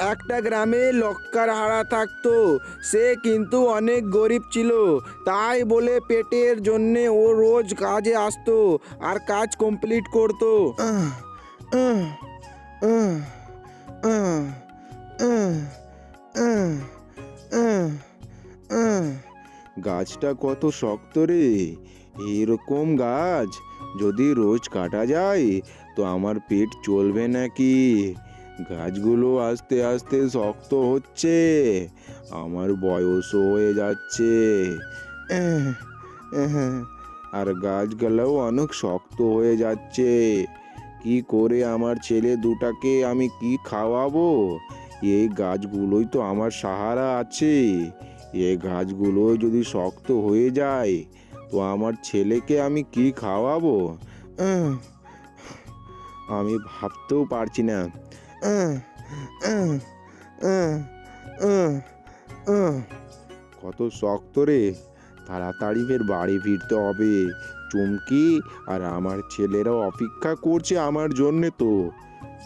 একটা গ্রামে লক্কার হারা থাকতো। সে কিন্তু অনেক গরিব ছিল। তাই বলে পেটের জন্যে ও রোজ কাজে আসতো আর কাজ কমপ্লিট করতো। আহ, আহ, আহ, আহ, আহ, আহ, আহ, আহ। গাছটা কত শক্ত রে। এরকম গাছ যদি রোজ কাটা যায় তো আমার পেট চলবে নাকি? গাছগুলো আস্তে আস্তে শক্ত হচ্ছে। আমার বয়সও হয়ে যাচ্ছে। আর গাছগুলোও অনেক শক্ত হয়ে যাচ্ছে। কি করে আমার ছেলে দুটাকে আমি কি খাওয়াবো? এই গাছগুলোই তো আমার সাহারা আছে। এই গাছগুলো যদি শক্ত হয়ে যায়, তো আমার ছেলেকে আমি কি খাওয়াবো? আমি ভাবতেও পারছি না। কত শক্ত রে। তাড়াতাড়ি ফের বাড়ি ফিরতে হবে। চুমকি, আর আমার ছেলেরা অপেক্ষা করছে আমার জন্যে তো।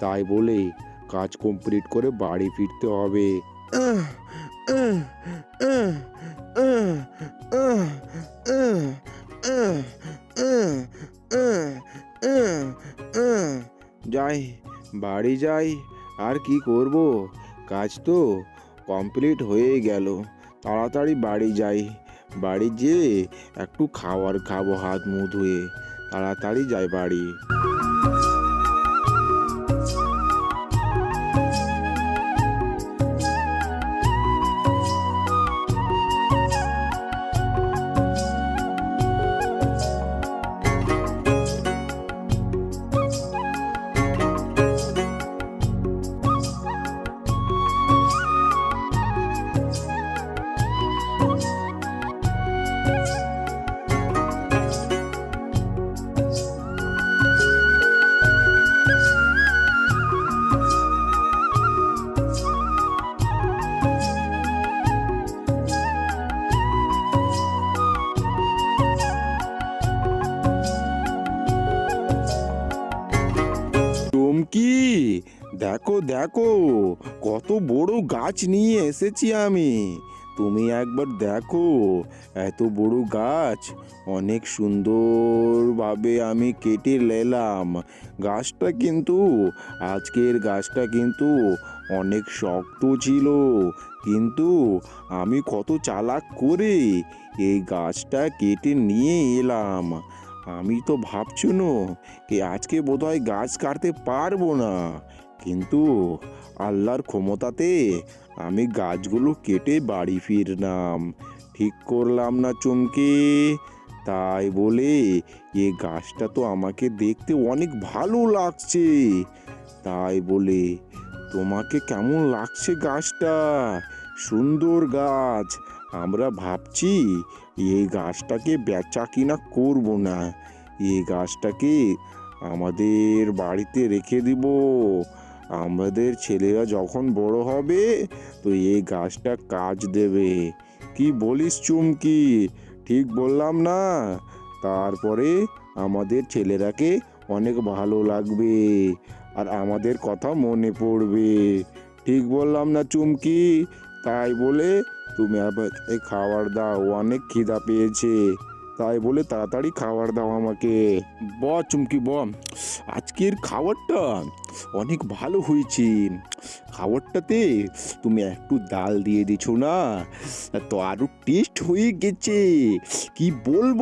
তাই বলে কাজ কমপ্লিট করে বাড়ি ফিরতে হবে। যাই, বাড়ি যাই। আর কি করব? কাজ তো কমপ্লিট হয়ে গেল। তাড়াতাড়ি বাড়ি যাই। বাড়ি যেয়ে একটু খাওয়ার খাব হাত মুখ ধুয়ে। তাড়াতাড়ি যাই বাড়ি। দেখো দেখো কত বড় গাছ নিয়ে এসেছি আমি। তুমি একবার দেখো, এত বড় গাছ, অনেক সুন্দরভাবে আমি কেটে নিলাম। গাছটা কিন্তু, আজকের গাছটা কিন্তু অনেক শক্ত ছিল। কিন্তু আমি কত চালাক করে এই গাছটা কেটে নিয়ে এলাম। আমি তো ভাবছুনো কি আজকে বোধহয় গাছ কাটতে পারব না। কিন্তু আল্লাহর ক্ষমতাতে আমি গাছগুলো কেটে বাড়ি ফিরলাম। ঠিক করলাম না চমকে। তাই বলে এ গাছটা তো আমাকে দেখতে অনেক ভালো লাগছে। তাই বলে, তোমাকে কেমন লাগছে গাছটা? সুন্দর গাছ। আমরা ভাবছি এই গাছটাকে বেচা কিনা করব না। এই গাছটাকে আমাদের বাড়িতে রেখে দিব। আমাদের ছেলেরা যখন বড় হবে, তো এই গাছটা কাজ দেবে। কি বলিস চুমকি? ঠিক বললাম না? তারপরে আমাদের ছেলেরাকে অনেক ভালো লাগবে আর আমাদের কথা মনে পড়বে। ঠিক বললাম না চুমকি? তাই বলে তুমি এই খাবার দাও, অনেক খিদা পেয়েছে। তাই বলে তাড়াতাড়ি খাবার দাও আমাকে। ব, চুমকি, ব। আজকের খাবারটা অনেক ভালো হয়েছে। খাবারটাতে তুমি একটু ডাল দিয়ে দিছো না? তো আরও টেস্ট হয়ে গেছে। কি বলব?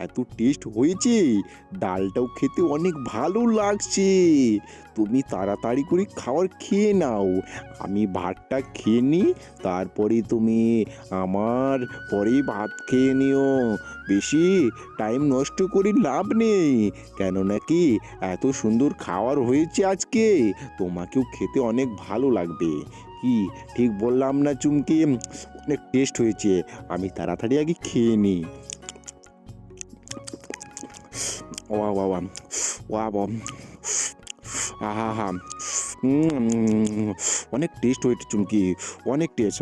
এত টেস্ট হয়েছে। ডালটাও খেতে অনেক ভালো লাগছে। তুমি তাড়াতাড়ি করে খাবার খেয়ে নাও। আমি ভাতটা খেয়ে নিই, তারপরে তুমি আমার পরে ভাত খেয়ে নিও। বেশি টাইম নষ্ট করে লাভ নেই। কেন নাকি এত সুন্দর খাবার হয়েছে আজকে। তোমাকেও খেতে অনেক ভালো লাগবে। কি, ঠিক বললাম না চুমকি? অনেক টেস্ট হয়েছে। আমি তাড়াতাড়ি আগে খেয়ে নিই। ওয়া ওয়া ওয়া ওয়া ওয়া আহা হা অনেক টেস্ট হয়েছে চুমকি অনেক টেস্ট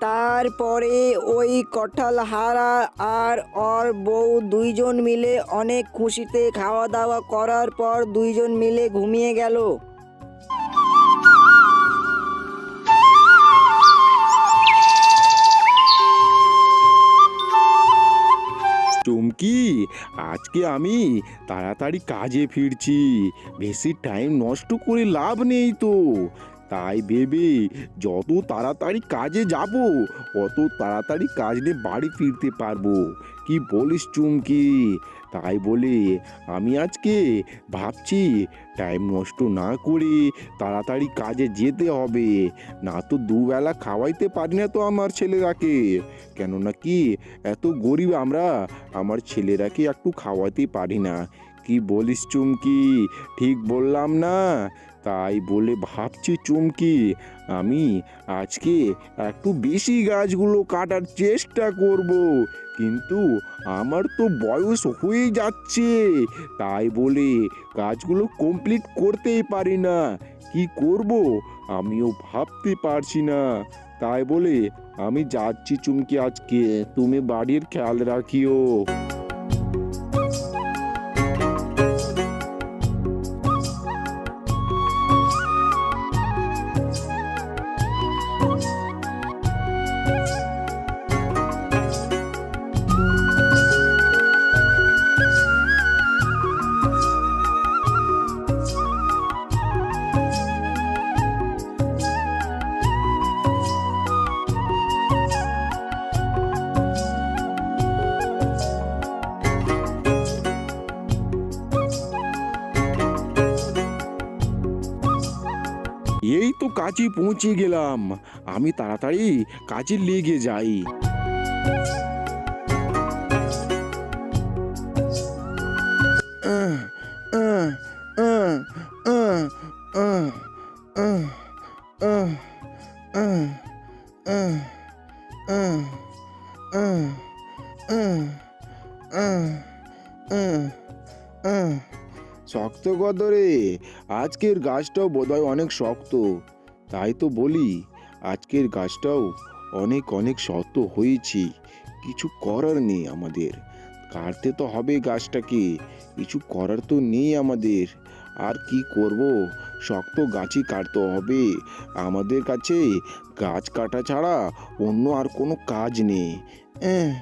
তারপরে ওই কঠাল হারা আর ওর বউ দুইজন মিলে অনেক খুশিতে খাওয়া দাওয়া করার পর দুইজন মিলে ঘুমিয়ে গেল। চুমকি আজকে আমি তাড়াতাড়ি কাজে ফিরছি। বেশি টাইম নষ্ট করে লাভ নেই তো। তাই ভেবে যত তাড়াতাড়ি কাজে যাব, অত তাড়াতাড়ি কাজ নিয়ে বাড়ি ফিরতে পারব। কি বলিস চুমকি? তাই বলে আমি আজকে ভাবছি টাইম নষ্ট না করে তাড়াতাড়ি কাজে যেতে হবে। না তো দুবেলা খাওয়াইতে পারি না তো আমার ছেলেরাকে। কেননা কি এত গরিব আমরা, আমার ছেলেরাকে একটু খাওয়াতে পারি না। কি বলিস চুমকি? ঠিক বললাম না। তাই বলে ভাবছি চুমকি। আমি আজকে একটু বেশি গাছগুলো কাটার চেষ্টা করব। কিন্তু আমার তো বয়স হয়ে যাচ্ছে। তাই বলে গাছগুলো কমপ্লিট করতেই পারি না। কি করব? আমিও ভাবতে পারছি না। তাই বলে আমি যাচ্ছি চুমকি আজকে। তুমি বাড়ির খেয়াল রাখিও। কাজে পৌঁছে গেলাম। আমি তাড়াতাড়ি কাজে লেগে যাই। শক্ত কদরে রে আজকের গাছটাও বোধহয় অনেক শক্ত। তাই তো বলি আজকের গাছটাও অনেক অনেক শক্ত হয়েছে কিছু করার নেই আমাদের। কাটতে তো হবে গাছটাকে কিছু করার তো নেই আমাদের। আর কি করব? শক্ত গাছই কাটতে হবে। আমাদের কাছে গাছ কাটা ছাড়া অন্য আর কোনো কাজ নেই। আহ,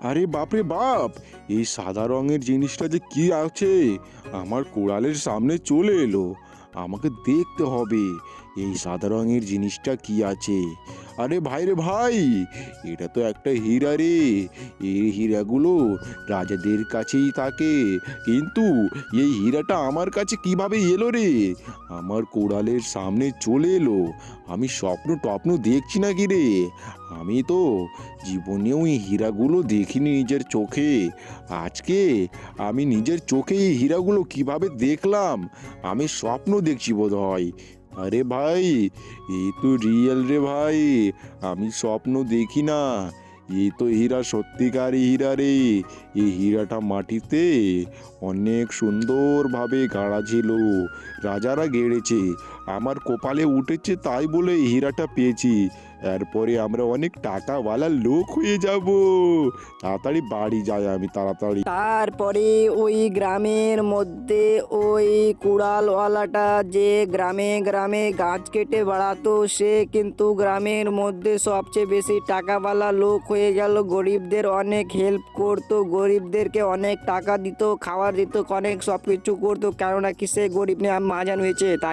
আরে বাপরে বাপ, এই সাদা রঙের জিনিসটা যে কি আছে? আমার কোড়ালের সামনে চলে এলো। আমাকে দেখতে হবে, এই সাদা রঙের জিনিসটা কি আছে? আরে ভাই রে ভাই, এটা তো একটা হীরা রে। এই হীরাগুলো রাজাদের কাছেই থাকে। কিন্তু এই হীরাটা আমার কাছে কীভাবে এলো রে? আমার কোড়ালের সামনে চলে এলো। আমি স্বপ্ন টপ্ন দেখছি না কি রে? আমি তো জীবনেও এই হীরাগুলো দেখিনি নিজের চোখে। আজকে আমি নিজের চোখে এই হীরাগুলো কীভাবে দেখলাম? আমি স্বপ্ন দেখছি বোধ হয় আরে ভাই, এ তো রিয়েল রে ভাই, আমি স্বপ্ন দেখি না। এ তো হীরা সত্যিকারই হীরা রে। এই হীরাটা মাটিতে অনেক সুন্দরভাবে গাড়া ছিল রাজারা গেড়েছে, আমার কপালে উঠেছে তাই বলে হীরাটা পেয়েছি। এরপরে আমরা অনেক টাকাওয়ালা লোক হয়ে যাব। তাড়াতাড়ি বাড়ি যাই আমি, তাড়াতাড়ি। তারপরে ওই গ্রামের মধ্যে ওই কুড়ালওয়ালাটা যে গ্রামে গ্রামে গাছ কেটে বেড়াতো, সে কিন্তু গ্রামের মধ্যে সবচেয়ে বেশি টাকাওয়ালা লোক হয়ে গেল। গরিবদের অনেক হেল্প করতো, গরিবদেরকে অনেক টাকা দিত খাবার দিত, অনেক সব কিছু করতো, কেননা কি সে গরিব নিয়ে মাজান হয়েছে, তাই।